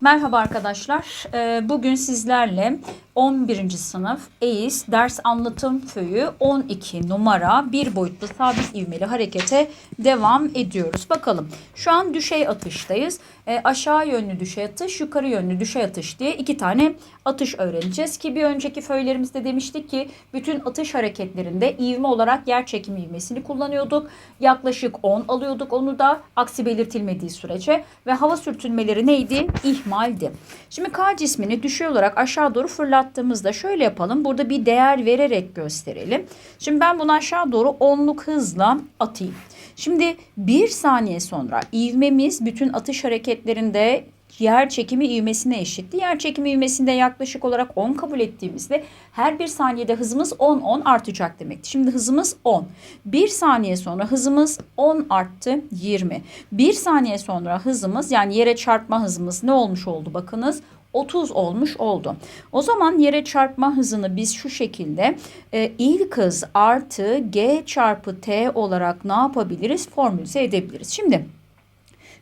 Merhaba arkadaşlar. Ee, Bugün sizlerle 11. sınıf EİS ders anlatım föyü 12 numara bir boyutlu sabit ivmeli harekete devam ediyoruz. Bakalım şu an düşey atıştayız. Ee, Aşağı yönlü düşey atış, yukarı yönlü düşey atış diye iki tane atış öğreneceğiz. Ki bir önceki föylerimizde demiştik ki bütün atış hareketlerinde ivme olarak yer çekimi ivmesini kullanıyorduk. Yaklaşık 10 alıyorduk onu da aksi belirtilmediği sürece ve hava sürtünmeleri neydi? İhmaldi. Şimdi K cismini düşey olarak aşağı doğru fırlattığımızda şöyle yapalım. Burada bir değer vererek gösterelim. Şimdi ben bunu aşağı doğru onluk hızla atayım. Şimdi bir saniye sonra ivmemiz bütün atış hareketlerinde yer çekimi ivmesine eşitti. Yer çekimi ivmesinde yaklaşık olarak 10 kabul ettiğimizde her bir saniyede hızımız 10-10 artacak demekti. Şimdi hızımız 10. Bir saniye sonra hızımız 10 arttı 20. Bir saniye sonra hızımız yani yere çarpma hızımız ne olmuş oldu bakınız 30 olmuş oldu. O zaman yere çarpma hızını biz şu şekilde e, ilk hız artı g çarpı t olarak ne yapabiliriz? Formülize edebiliriz. Şimdi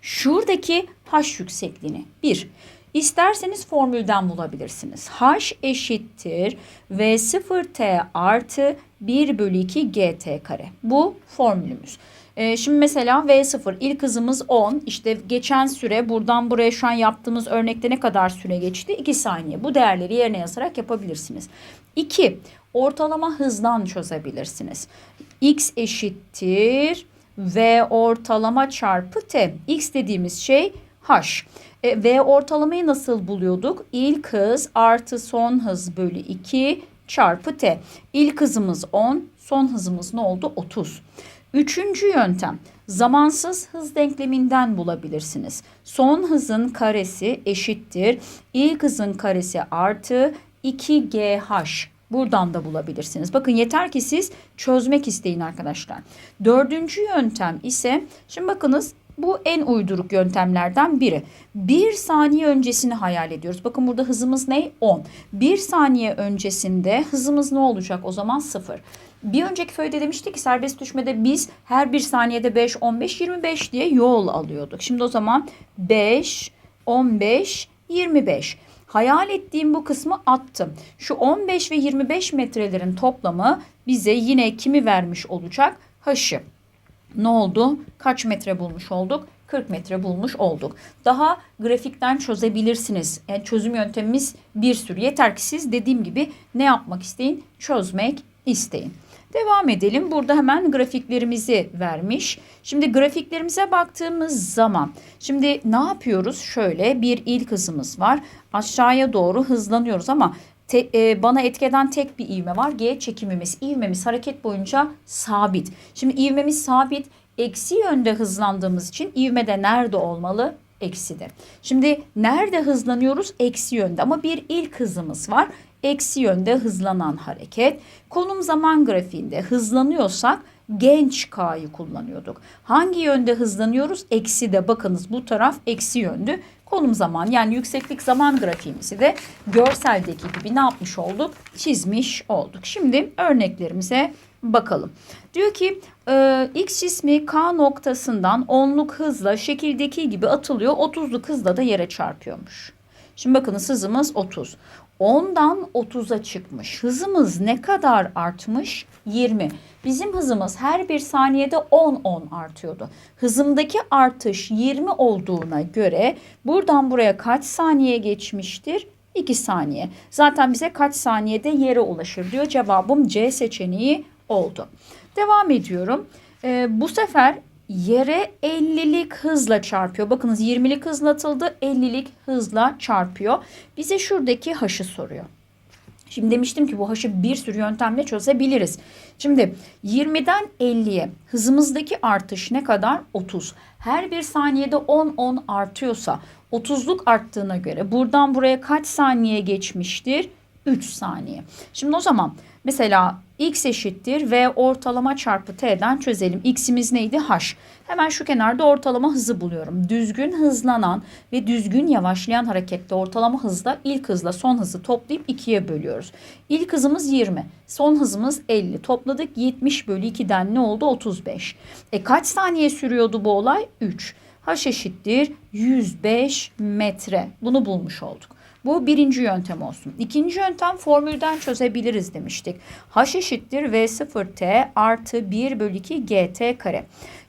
şuradaki h yüksekliğini 1. İsterseniz formülden bulabilirsiniz. h eşittir v0t artı 1 bölü 2 gt kare. Bu formülümüz. Ee, şimdi mesela V0 ilk hızımız 10. İşte geçen süre buradan buraya şu an yaptığımız örnekte ne kadar süre geçti? 2 saniye. Bu değerleri yerine yazarak yapabilirsiniz. 2. Ortalama hızdan çözebilirsiniz. X eşittir V ortalama çarpı T. X dediğimiz şey H. E, v ortalamayı nasıl buluyorduk? İlk hız artı son hız bölü 2 çarpı T. İlk hızımız 10, son hızımız ne oldu? 30. Üçüncü yöntem zamansız hız denkleminden bulabilirsiniz. Son hızın karesi eşittir. İlk hızın karesi artı 2GH. Buradan da bulabilirsiniz. Bakın yeter ki siz çözmek isteyin arkadaşlar. Dördüncü yöntem ise şimdi bakınız bu en uyduruk yöntemlerden biri. Bir saniye öncesini hayal ediyoruz. Bakın burada hızımız ne? 10. Bir saniye öncesinde hızımız ne olacak? O zaman 0. Bir önceki föyde demiştik ki serbest düşmede biz her bir saniyede 5, 15, 25 diye yol alıyorduk. Şimdi o zaman 5, 15, 25. Hayal ettiğim bu kısmı attım. Şu 15 ve 25 metrelerin toplamı bize yine kimi vermiş olacak? H'ı. Ne oldu? Kaç metre bulmuş olduk? 40 metre bulmuş olduk. Daha grafikten çözebilirsiniz. Yani çözüm yöntemimiz bir sürü. Yeter ki siz dediğim gibi ne yapmak isteyin? Çözmek isteyin. Devam edelim. Burada hemen grafiklerimizi vermiş. Şimdi grafiklerimize baktığımız zaman şimdi ne yapıyoruz? Şöyle bir ilk hızımız var. Aşağıya doğru hızlanıyoruz ama te, e, bana etkeden tek bir ivme var. G çekimimiz. İvmemiz hareket boyunca sabit. Şimdi ivmemiz sabit. Eksi yönde hızlandığımız için ivme de nerede olmalı? Ekside. Şimdi nerede hızlanıyoruz? Eksi yönde ama bir ilk hızımız var eksi yönde hızlanan hareket. Konum zaman grafiğinde hızlanıyorsak genç K'yı kullanıyorduk. Hangi yönde hızlanıyoruz? Eksi de bakınız bu taraf eksi yöndü. Konum zaman yani yükseklik zaman grafiğimizi de görseldeki gibi ne yapmış olduk? Çizmiş olduk. Şimdi örneklerimize bakalım. Diyor ki e, X cismi K noktasından onluk hızla şekildeki gibi atılıyor. 30'luk hızla da yere çarpıyormuş. Şimdi bakınız hızımız 30. 10'dan 30'a çıkmış. Hızımız ne kadar artmış? 20. Bizim hızımız her bir saniyede 10-10 artıyordu. Hızımdaki artış 20 olduğuna göre buradan buraya kaç saniye geçmiştir? 2 saniye. Zaten bize kaç saniyede yere ulaşır diyor. Cevabım C seçeneği oldu. Devam ediyorum. Ee, bu sefer yere 50'lik hızla çarpıyor. Bakınız 20'lik hızla atıldı 50'lik hızla çarpıyor. Bize şuradaki haşı soruyor. Şimdi demiştim ki bu haşı bir sürü yöntemle çözebiliriz. Şimdi 20'den 50'ye hızımızdaki artış ne kadar? 30. Her bir saniyede 10-10 artıyorsa 30'luk arttığına göre buradan buraya kaç saniye geçmiştir? 3 saniye. Şimdi o zaman mesela x eşittir v ortalama çarpı t'den çözelim. x'imiz neydi? h. Hemen şu kenarda ortalama hızı buluyorum. Düzgün hızlanan ve düzgün yavaşlayan harekette ortalama hızla ilk hızla son hızı toplayıp ikiye bölüyoruz. İlk hızımız 20, son hızımız 50. Topladık 70 bölü 2'den ne oldu? 35. E kaç saniye sürüyordu bu olay? 3. h eşittir 105 metre. Bunu bulmuş olduk. Bu birinci yöntem olsun. İkinci yöntem formülden çözebiliriz demiştik. H eşittir V0T artı 1 bölü 2 GT kare.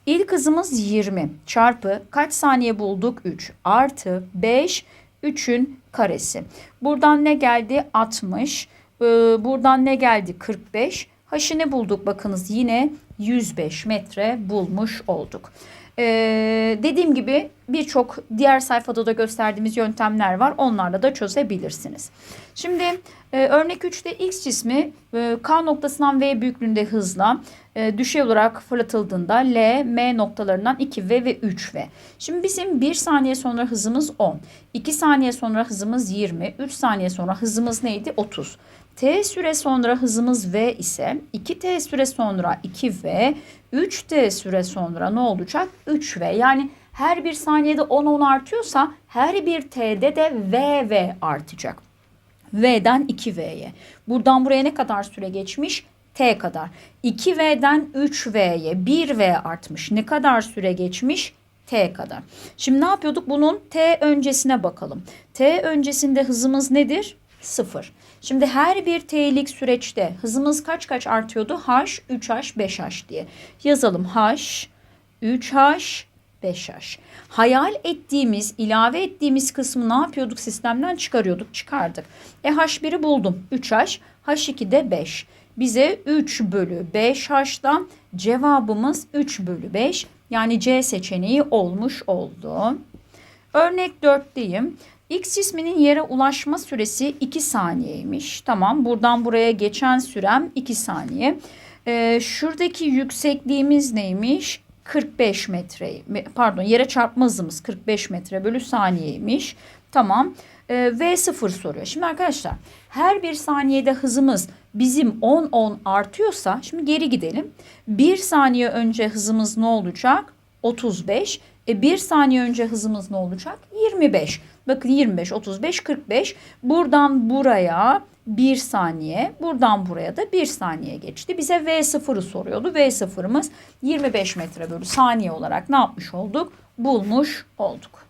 İlk hızımız 20 çarpı kaç saniye bulduk? 3 artı 5 3'ün karesi. Buradan ne geldi? 60. Ee, buradan ne geldi? 45. H'ı ne bulduk? Bakınız yine 105 metre bulmuş olduk. Ee, dediğim gibi birçok diğer sayfada da gösterdiğimiz yöntemler var. Onlarla da çözebilirsiniz. Şimdi e, örnek 3'te X cismi e, K noktasından V büyüklüğünde hızla e, düşey olarak fırlatıldığında L, M noktalarından 2V ve 3V. Şimdi bizim 1 saniye sonra hızımız 10, 2 saniye sonra hızımız 20, 3 saniye sonra hızımız neydi? 30. T süre sonra hızımız V ise 2T süre sonra 2V, 3T süre sonra ne olacak? 3V. Yani her bir saniyede 10-10 artıyorsa her bir T'de de VV artacak. V'den 2V'ye. Buradan buraya ne kadar süre geçmiş? T kadar. 2V'den 3V'ye 1V artmış. Ne kadar süre geçmiş? T kadar. Şimdi ne yapıyorduk? Bunun T öncesine bakalım. T öncesinde hızımız nedir? 0. Şimdi her bir T'lik süreçte hızımız kaç kaç artıyordu? H, 3H, 5H diye. Yazalım H, 3H, 5H. Hayal ettiğimiz, ilave ettiğimiz kısmı ne yapıyorduk? Sistemden çıkarıyorduk, çıkardık. E H1'i buldum. 3H, H2'de 5. Bize 3 bölü 5H'dan cevabımız 3 bölü 5. Yani C seçeneği olmuş oldu. Örnek 4'teyim. X cisminin yere ulaşma süresi 2 saniyeymiş. Tamam buradan buraya geçen sürem 2 saniye. Ee, şuradaki yüksekliğimiz neymiş? 45 metre pardon yere çarpma hızımız 45 metre bölü saniyeymiş. Tamam ee, V0 soruyor. Şimdi arkadaşlar her bir saniyede hızımız bizim 10-10 artıyorsa şimdi geri gidelim. Bir saniye önce hızımız ne olacak? 35. E bir saniye önce hızımız ne olacak? 25. Bakın 25, 35, 45. Buradan buraya 1 saniye, buradan buraya da 1 saniye geçti. Bize V0'ı soruyordu. V0'ımız 25 metre bölü saniye olarak ne yapmış olduk? Bulmuş olduk.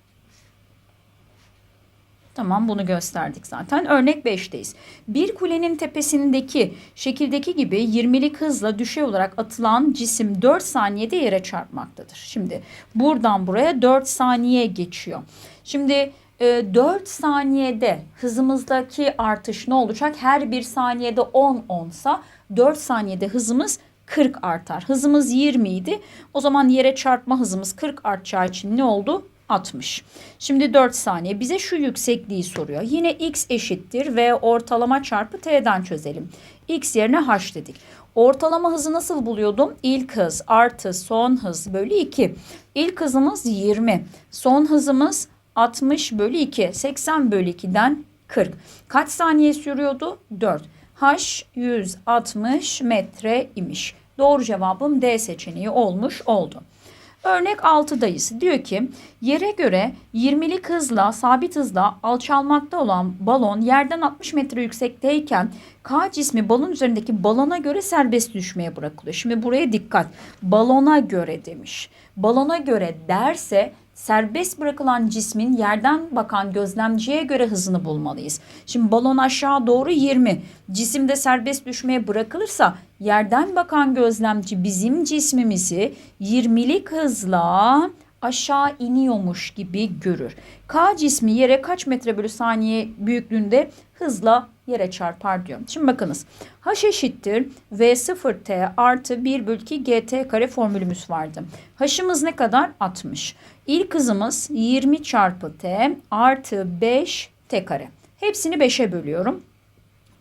Tamam bunu gösterdik zaten. Örnek 5'teyiz. Bir kulenin tepesindeki şekildeki gibi 20'lik hızla düşey olarak atılan cisim 4 saniyede yere çarpmaktadır. Şimdi buradan buraya 4 saniye geçiyor. Şimdi 4 e, saniyede hızımızdaki artış ne olacak? Her bir saniyede 10 onsa 4 saniyede hızımız 40 artar. Hızımız 20 idi. O zaman yere çarpma hızımız 40 artacağı için ne oldu? 60. Şimdi 4 saniye bize şu yüksekliği soruyor. Yine x eşittir ve ortalama çarpı t'den çözelim. x yerine h dedik. Ortalama hızı nasıl buluyordum? İlk hız artı son hız bölü 2. İlk hızımız 20. Son hızımız 60 bölü 2. 80 bölü 2'den 40. Kaç saniye sürüyordu? 4. H 160 metre imiş. Doğru cevabım D seçeneği olmuş oldu. Örnek 6'dayız. Diyor ki yere göre 20'lik hızla sabit hızla alçalmakta olan balon yerden 60 metre yüksekteyken K cismi balon üzerindeki balona göre serbest düşmeye bırakılıyor. Şimdi buraya dikkat. Balona göre demiş. Balona göre derse serbest bırakılan cismin yerden bakan gözlemciye göre hızını bulmalıyız. Şimdi balon aşağı doğru 20. Cisimde serbest düşmeye bırakılırsa yerden bakan gözlemci bizim cismimizi 20'lik hızla aşağı iniyormuş gibi görür. K cismi yere kaç metre bölü saniye büyüklüğünde hızla yere çarpar diyorum. Şimdi bakınız. H eşittir V0T artı 1 bölü 2 GT kare formülümüz vardı. H'ımız ne kadar? 60. İlk hızımız 20 çarpı T artı 5 T kare. Hepsini 5'e bölüyorum.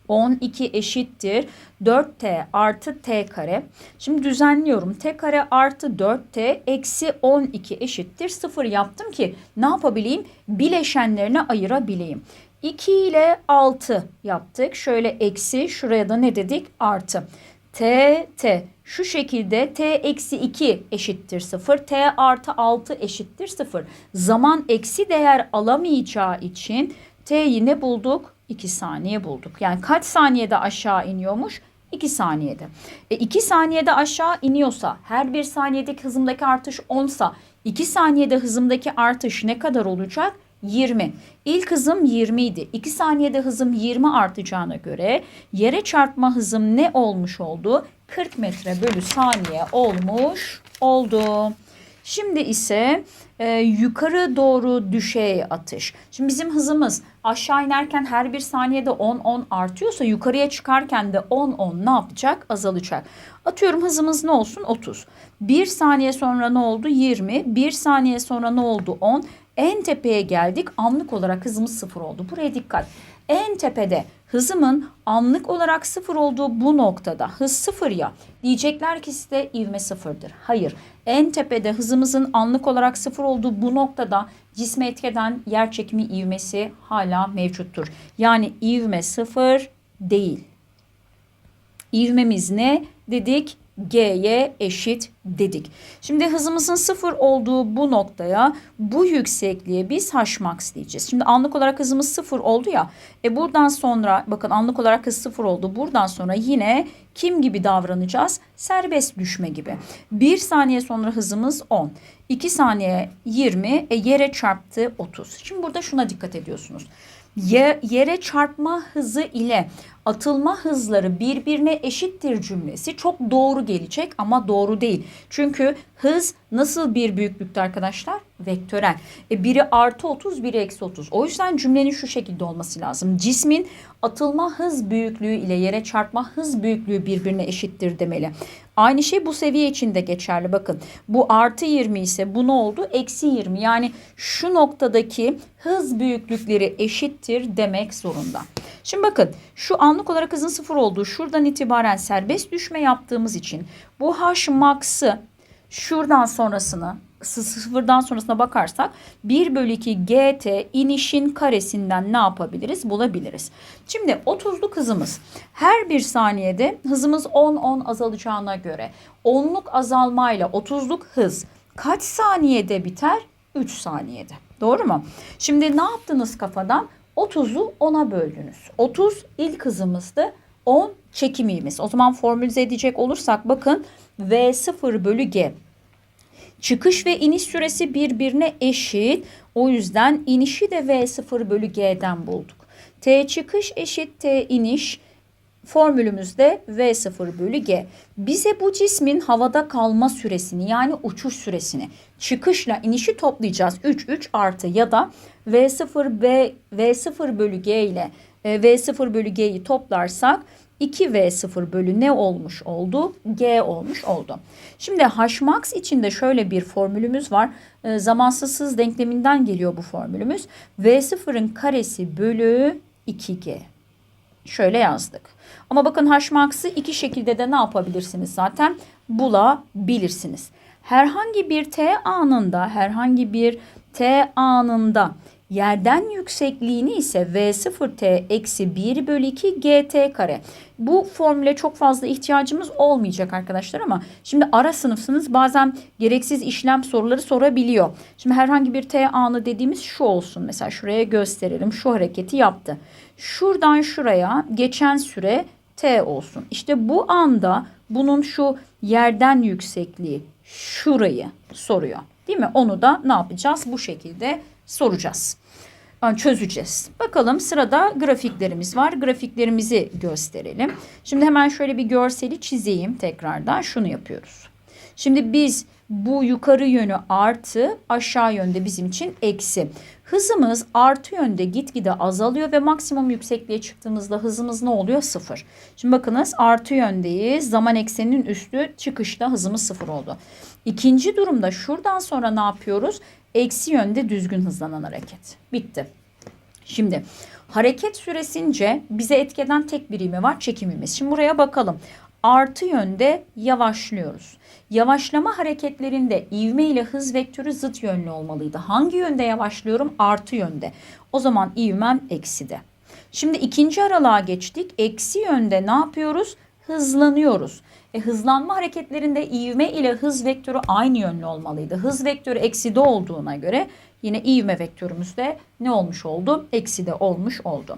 12 eşittir 4t artı t kare. Şimdi düzenliyorum. t kare artı 4t eksi 12 eşittir 0 yaptım ki ne yapabileyim? Bileşenlerine ayırabileyim. 2 ile 6 yaptık. Şöyle eksi şuraya da ne dedik? Artı. T, T. Şu şekilde T eksi 2 eşittir 0. T artı 6 eşittir 0. Zaman eksi değer alamayacağı için T'yi ne bulduk? 2 saniye bulduk. Yani kaç saniyede aşağı iniyormuş? 2 saniyede. E 2 saniyede aşağı iniyorsa her bir saniyedeki hızımdaki artış 10 sa 2 saniyede hızımdaki artış ne kadar olacak? 20. İlk hızım 20 idi. 2 saniyede hızım 20 artacağına göre yere çarpma hızım ne olmuş oldu? 40 metre bölü saniye olmuş oldu. Şimdi ise e, yukarı doğru düşey atış. Şimdi bizim hızımız aşağı inerken her bir saniyede 10-10 artıyorsa yukarıya çıkarken de 10-10 ne yapacak? Azalacak. Atıyorum hızımız ne olsun? 30. Bir saniye sonra ne oldu? 20. Bir saniye sonra ne oldu? 10. En tepeye geldik. Anlık olarak hızımız sıfır oldu. Buraya dikkat. En tepede hızımın anlık olarak sıfır olduğu bu noktada hız sıfır ya diyecekler ki size ivme sıfırdır. Hayır en tepede hızımızın anlık olarak sıfır olduğu bu noktada cisme etkeden yer çekimi ivmesi hala mevcuttur. Yani ivme sıfır değil. İvmemiz ne dedik? G'ye eşit dedik. Şimdi hızımızın sıfır olduğu bu noktaya bu yüksekliğe biz h max diyeceğiz. Şimdi anlık olarak hızımız sıfır oldu ya. E buradan sonra bakın anlık olarak hız sıfır oldu. Buradan sonra yine kim gibi davranacağız? Serbest düşme gibi. Bir saniye sonra hızımız 10. 2 saniye 20. E yere çarptı 30. Şimdi burada şuna dikkat ediyorsunuz. Yere çarpma hızı ile atılma hızları birbirine eşittir cümlesi çok doğru gelecek ama doğru değil. Çünkü hız nasıl bir büyüklükte arkadaşlar? Vektörel. E biri artı 30 biri eksi 30. O yüzden cümlenin şu şekilde olması lazım. Cismin atılma hız büyüklüğü ile yere çarpma hız büyüklüğü birbirine eşittir demeli. Aynı şey bu seviye için de geçerli. Bakın bu artı 20 ise bu ne oldu? Eksi 20. Yani şu noktadaki hız büyüklükleri eşittir demek zorunda. Şimdi bakın şu anlık olarak hızın sıfır olduğu şuradan itibaren serbest düşme yaptığımız için bu h max'ı şuradan sonrasını sıfırdan sonrasına bakarsak 1 bölü 2 gt inişin karesinden ne yapabiliriz? Bulabiliriz. Şimdi 30'luk hızımız her bir saniyede hızımız 10-10 azalacağına göre 10'luk azalmayla 30'luk hız kaç saniyede biter? 3 saniyede. Doğru mu? Şimdi ne yaptınız kafadan? 30'u 10'a böldünüz. 30 ilk hızımızdı. 10 çekimimiz. O zaman formülize edecek olursak bakın V0 bölü G. Çıkış ve iniş süresi birbirine eşit. O yüzden inişi de V0 bölü G'den bulduk. T çıkış eşit T iniş formülümüzde V0 bölü G. Bize bu cismin havada kalma süresini yani uçuş süresini çıkışla inişi toplayacağız. 3 3 artı ya da V0 B V0 bölü G ile e, V0 bölü G'yi toplarsak 2V0 bölü ne olmuş oldu? G olmuş oldu. Şimdi Hmax için de şöyle bir formülümüz var. E, zamansız hız denkleminden geliyor bu formülümüz. V0'ın karesi bölü 2G. Şöyle yazdık. Ama bakın Hmax'ı iki şekilde de ne yapabilirsiniz zaten? Bulabilirsiniz. Herhangi bir T anında, herhangi bir T anında Yerden yüksekliğini ise V0T eksi 1 bölü 2 GT kare. Bu formüle çok fazla ihtiyacımız olmayacak arkadaşlar ama şimdi ara sınıfsınız bazen gereksiz işlem soruları sorabiliyor. Şimdi herhangi bir T anı dediğimiz şu olsun. Mesela şuraya gösterelim. Şu hareketi yaptı. Şuradan şuraya geçen süre T olsun. İşte bu anda bunun şu yerden yüksekliği şurayı soruyor. Değil mi? Onu da ne yapacağız? Bu şekilde soracağız. Yani çözeceğiz. Bakalım sırada grafiklerimiz var. Grafiklerimizi gösterelim. Şimdi hemen şöyle bir görseli çizeyim tekrardan. Şunu yapıyoruz. Şimdi biz bu yukarı yönü artı aşağı yönde bizim için eksi. Hızımız artı yönde gitgide azalıyor ve maksimum yüksekliğe çıktığımızda hızımız ne oluyor? Sıfır. Şimdi bakınız artı yöndeyiz. Zaman ekseninin üstü çıkışta hızımız sıfır oldu. İkinci durumda şuradan sonra ne yapıyoruz? Eksi yönde düzgün hızlanan hareket. Bitti. Şimdi hareket süresince bize etkeden tek birimi var çekimimiz. Şimdi buraya bakalım. Artı yönde yavaşlıyoruz. Yavaşlama hareketlerinde ivme ile hız vektörü zıt yönlü olmalıydı. Hangi yönde yavaşlıyorum? Artı yönde. O zaman ivmem ekside. Şimdi ikinci aralığa geçtik. Eksi yönde ne yapıyoruz? hızlanıyoruz. E, hızlanma hareketlerinde ivme ile hız vektörü aynı yönlü olmalıydı. Hız vektörü ekside olduğuna göre yine ivme vektörümüz de ne olmuş oldu? Ekside olmuş oldu.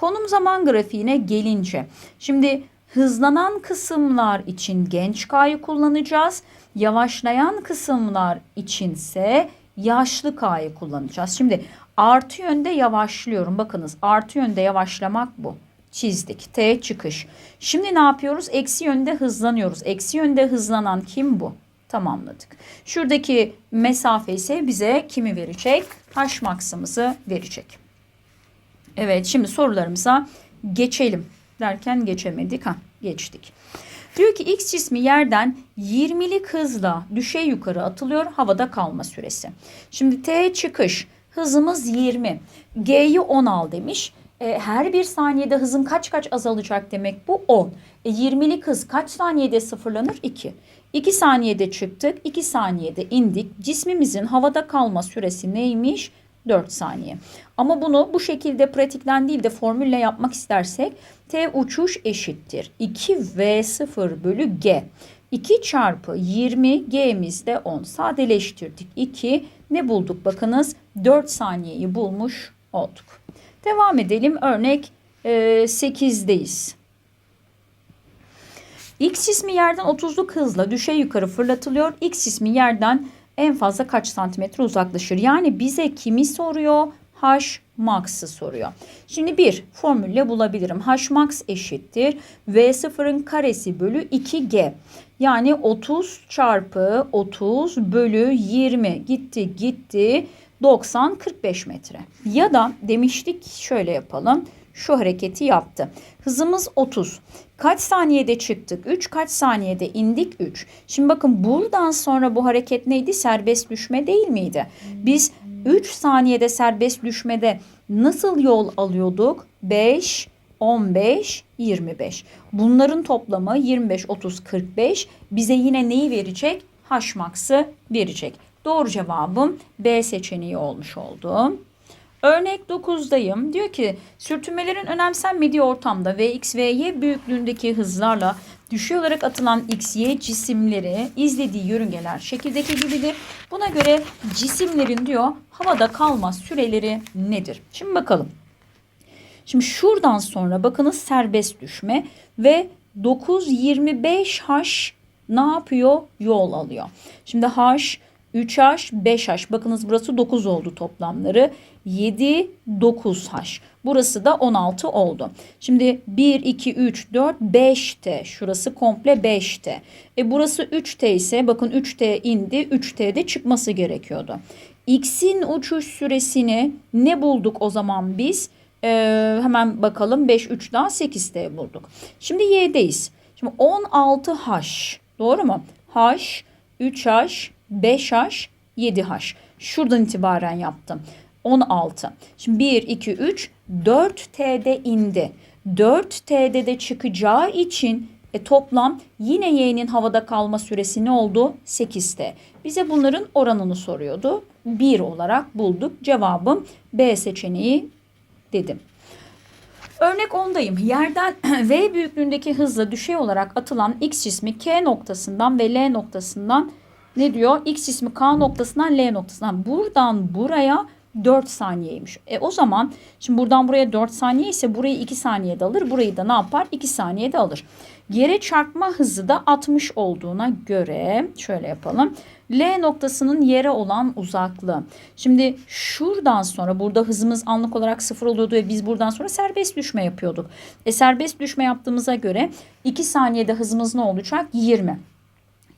Konum zaman grafiğine gelince şimdi hızlanan kısımlar için genç K'yı kullanacağız. Yavaşlayan kısımlar içinse yaşlı K'yı kullanacağız. Şimdi artı yönde yavaşlıyorum. Bakınız artı yönde yavaşlamak bu. Çizdik. T çıkış. Şimdi ne yapıyoruz? Eksi yönde hızlanıyoruz. Eksi yönde hızlanan kim bu? Tamamladık. Şuradaki mesafe ise bize kimi verecek? H maksımızı verecek. Evet şimdi sorularımıza geçelim derken geçemedik. Ha geçtik. Diyor ki X cismi yerden 20'lik hızla düşey yukarı atılıyor havada kalma süresi. Şimdi T çıkış hızımız 20. G'yi 10 al demiş. E, her bir saniyede hızım kaç kaç azalacak demek bu 10. E, 20'lik hız kaç saniyede sıfırlanır? 2. 2 saniyede çıktık, 2 saniyede indik. Cismimizin havada kalma süresi neymiş? 4 saniye. Ama bunu bu şekilde pratikten değil de formülle yapmak istersek T uçuş eşittir. 2V0 bölü G. 2 çarpı 20 G'miz de 10. Sadeleştirdik. 2 ne bulduk bakınız 4 saniyeyi bulmuş olduk. Devam edelim. Örnek e, 8'deyiz. X cismi yerden 30'luk hızla düşey yukarı fırlatılıyor. X cismi yerden en fazla kaç santimetre uzaklaşır? Yani bize kimi soruyor? H max'ı soruyor. Şimdi bir formülle bulabilirim. H max eşittir. V0'ın karesi bölü 2G. Yani 30 çarpı 30 bölü 20 gitti gitti 90 45 metre. Ya da demiştik şöyle yapalım. Şu hareketi yaptı. Hızımız 30. Kaç saniyede çıktık? 3. Kaç saniyede indik? 3. Şimdi bakın buradan sonra bu hareket neydi? Serbest düşme değil miydi? Biz 3 saniyede serbest düşmede nasıl yol alıyorduk? 5, 15, 25. Bunların toplamı 25, 30, 45 bize yine neyi verecek? H max'ı verecek. Doğru cevabım B seçeneği olmuş oldu. Örnek 9'dayım. Diyor ki sürtünmelerin önemsenmediği ortamda Vx ve Y büyüklüğündeki hızlarla düşey olarak atılan X, Y cisimleri izlediği yörüngeler şekildeki gibidir. Buna göre cisimlerin diyor havada kalma süreleri nedir? Şimdi bakalım. Şimdi şuradan sonra bakınız serbest düşme ve 9-25H ne yapıyor? Yol alıyor. Şimdi H 3H, 5H. Bakınız burası 9 oldu toplamları. 7, 9H. Burası da 16 oldu. Şimdi 1, 2, 3, 4, 5T. Şurası komple 5T. E burası 3T ise bakın 3T indi. 3T'de çıkması gerekiyordu. X'in uçuş süresini ne bulduk o zaman biz? Ee, hemen bakalım 5, 3 daha 8T bulduk. Şimdi Y'deyiz. Şimdi 16H. Doğru mu? H, 3H, 5H, 7H. Şuradan itibaren yaptım. 16. Şimdi 1, 2, 3, 4T'de indi. 4T'de de çıkacağı için e, toplam yine Y'nin havada kalma süresi ne oldu? 8T. Bize bunların oranını soruyordu. 1 olarak bulduk. Cevabım B seçeneği dedim. Örnek 10'dayım. Yerden V büyüklüğündeki hızla düşey olarak atılan X cismi K noktasından ve L noktasından ne diyor? X cismi K noktasından L noktasından. Buradan buraya 4 saniyeymiş. E o zaman şimdi buradan buraya 4 saniye ise burayı 2 saniyede alır. Burayı da ne yapar? 2 saniyede alır. Yere çarpma hızı da 60 olduğuna göre şöyle yapalım. L noktasının yere olan uzaklığı. Şimdi şuradan sonra burada hızımız anlık olarak sıfır oluyordu ve biz buradan sonra serbest düşme yapıyorduk. E serbest düşme yaptığımıza göre 2 saniyede hızımız ne olacak? 20.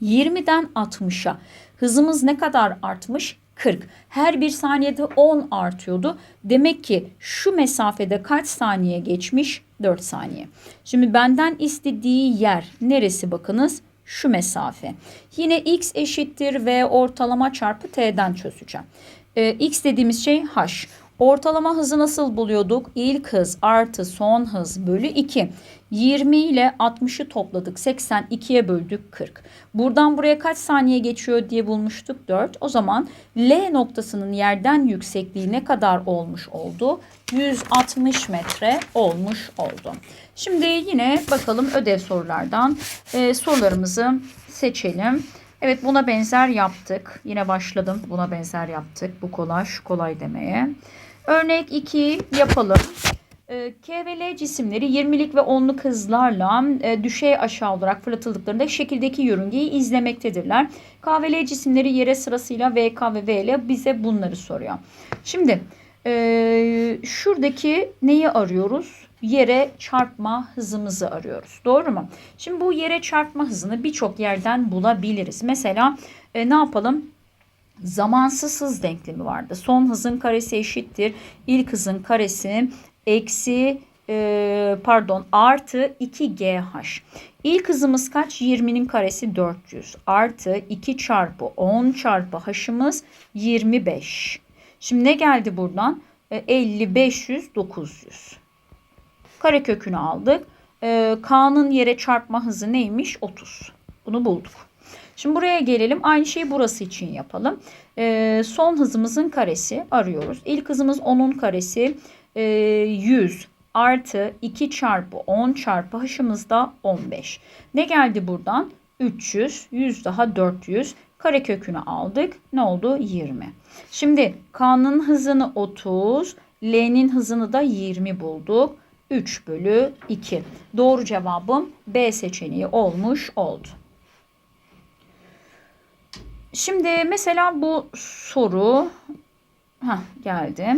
20'den 60'a hızımız ne kadar artmış? 40. Her bir saniyede 10 artıyordu. Demek ki şu mesafede kaç saniye geçmiş? 4 saniye. Şimdi benden istediği yer neresi bakınız? Şu mesafe. Yine x eşittir v ortalama çarpı t'den çözeceğim. Ee, x dediğimiz şey h. Ortalama hızı nasıl buluyorduk? İlk hız artı son hız bölü 2. 20 ile 60'ı topladık. 82'ye böldük 40. Buradan buraya kaç saniye geçiyor diye bulmuştuk 4. O zaman L noktasının yerden yüksekliği ne kadar olmuş oldu? 160 metre olmuş oldu. Şimdi yine bakalım ödev sorulardan e, sorularımızı seçelim. Evet buna benzer yaptık. Yine başladım. Buna benzer yaptık. Bu kolay şu kolay demeye. Örnek 2 yapalım. E, K ve L cisimleri 20'lik ve 10'luk hızlarla e, düşey aşağı olarak fırlatıldıklarında şekildeki yörüngeyi izlemektedirler. K ve L cisimleri yere sırasıyla VK ve VL bize bunları soruyor. Şimdi e, şuradaki neyi arıyoruz? Yere çarpma hızımızı arıyoruz. Doğru mu? Şimdi bu yere çarpma hızını birçok yerden bulabiliriz. Mesela e, ne yapalım? Zamansız denklemi vardı. Son hızın karesi eşittir. İlk hızın karesi eksi e, pardon artı 2GH. İlk hızımız kaç? 20'nin karesi 400 artı 2 çarpı 10 çarpı h'ımız 25. Şimdi ne geldi buradan? E, 50, 500, 900. Karekökünü aldık. E, K'nın yere çarpma hızı neymiş? 30. Bunu bulduk. Şimdi buraya gelelim. Aynı şeyi burası için yapalım. E, son hızımızın karesi arıyoruz. İlk hızımız 10'un karesi e, 100 artı 2 çarpı 10 çarpı h'ımız da 15. Ne geldi buradan? 300, 100 daha 400. Karekökünü aldık. Ne oldu? 20. Şimdi K'nın hızını 30, L'nin hızını da 20 bulduk. 3 bölü 2. Doğru cevabım B seçeneği olmuş oldu. Şimdi mesela bu soru Heh, geldi.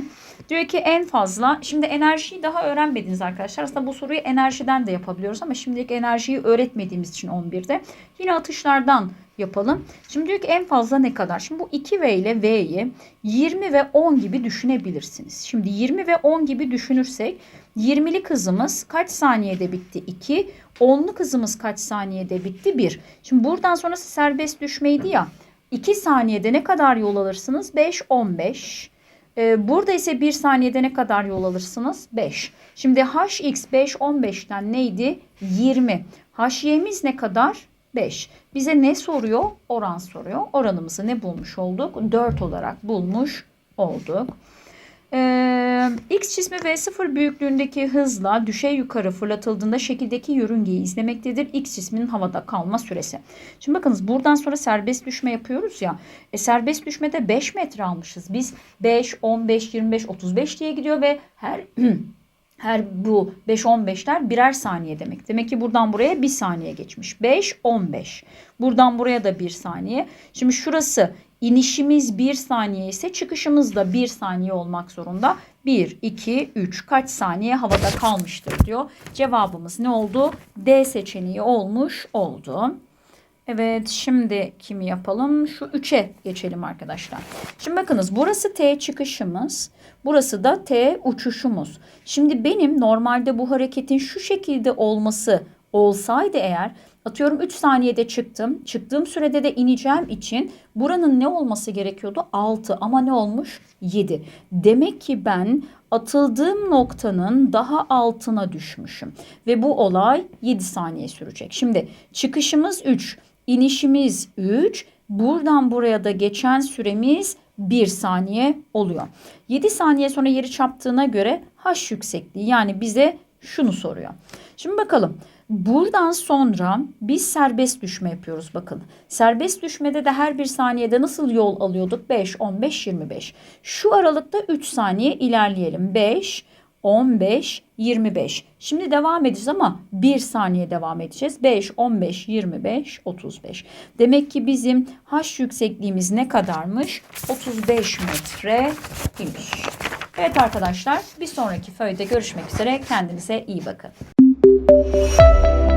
Diyor ki en fazla şimdi enerjiyi daha öğrenmediniz arkadaşlar. Aslında bu soruyu enerjiden de yapabiliyoruz ama şimdilik enerjiyi öğretmediğimiz için 11'de. Yine atışlardan yapalım. Şimdi diyor ki en fazla ne kadar? Şimdi bu 2V ile V'yi 20 ve 10 gibi düşünebilirsiniz. Şimdi 20 ve 10 gibi düşünürsek 20'lik hızımız kaç saniyede bitti? 2. 10'luk hızımız kaç saniyede bitti? 1. Şimdi buradan sonrası serbest düşmeydi ya. 2 saniyede ne kadar yol alırsınız? 5, 15. Ee, burada ise 1 saniyede ne kadar yol alırsınız? 5. Şimdi hx 5, 15'ten neydi? 20. hy'miz ne kadar? 5. Bize ne soruyor? Oran soruyor. Oranımızı ne bulmuş olduk? 4 olarak bulmuş olduk. Ee, X cismi V0 büyüklüğündeki hızla düşey yukarı fırlatıldığında şekildeki yörüngeyi izlemektedir. X cisminin havada kalma süresi. Şimdi bakınız buradan sonra serbest düşme yapıyoruz ya. E, serbest düşmede 5 metre almışız. Biz 5, 15, 25, 35 diye gidiyor ve her her bu 5-15'ler birer saniye demek. Demek ki buradan buraya 1 saniye geçmiş. 5-15. Buradan buraya da 1 saniye. Şimdi şurası inişimiz 1 saniye ise çıkışımız da 1 saniye olmak zorunda. 1, 2, 3 kaç saniye havada kalmıştır diyor. Cevabımız ne oldu? D seçeneği olmuş oldu. Evet şimdi kimi yapalım? Şu 3'e geçelim arkadaşlar. Şimdi bakınız burası T çıkışımız. Burası da T uçuşumuz. Şimdi benim normalde bu hareketin şu şekilde olması olsaydı eğer atıyorum 3 saniyede çıktım. Çıktığım sürede de ineceğim için buranın ne olması gerekiyordu? 6 ama ne olmuş? 7. Demek ki ben atıldığım noktanın daha altına düşmüşüm. Ve bu olay 7 saniye sürecek. Şimdi çıkışımız 3. İnişimiz 3. Buradan buraya da geçen süremiz 1 saniye oluyor. 7 saniye sonra yeri çarptığına göre h yüksekliği yani bize şunu soruyor. Şimdi bakalım. Buradan sonra biz serbest düşme yapıyoruz bakın. Serbest düşmede de her bir saniyede nasıl yol alıyorduk? 5, 15, 25. Şu aralıkta 3 saniye ilerleyelim. 5, 15, 25. Şimdi devam edeceğiz ama 1 saniye devam edeceğiz. 5, 15, 25, 35. Demek ki bizim H yüksekliğimiz ne kadarmış? 35 metre imiş. Evet arkadaşlar bir sonraki föyde görüşmek üzere. Kendinize iyi bakın. Música